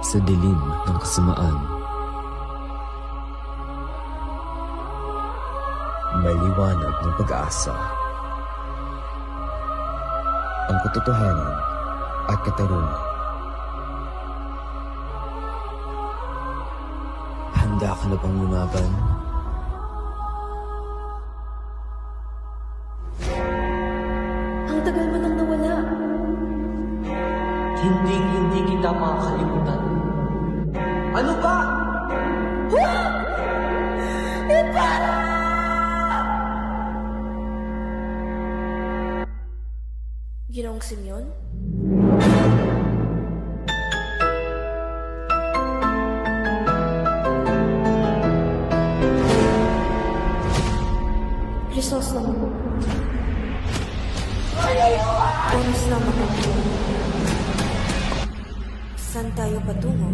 sa dilim ng kasamaan. May liwanag ng pag-asa. Ang katotohanan at katarungan. Handa ka na bang lumaban? Ang tagal mo nang nawala. Hindi hindi kita makakalimutan. Ano ba? Ginoong Simeon? Resource naman. Oras na makakuha. Saan tayo patungo?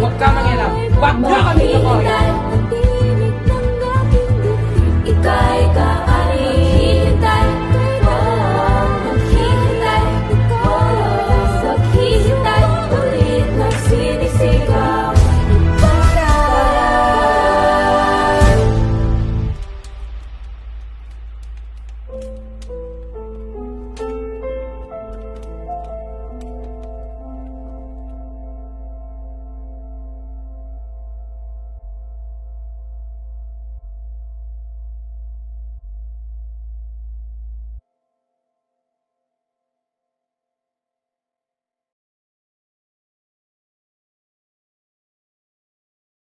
Huwag ka mangyalap! Huwag mo kami tumoy!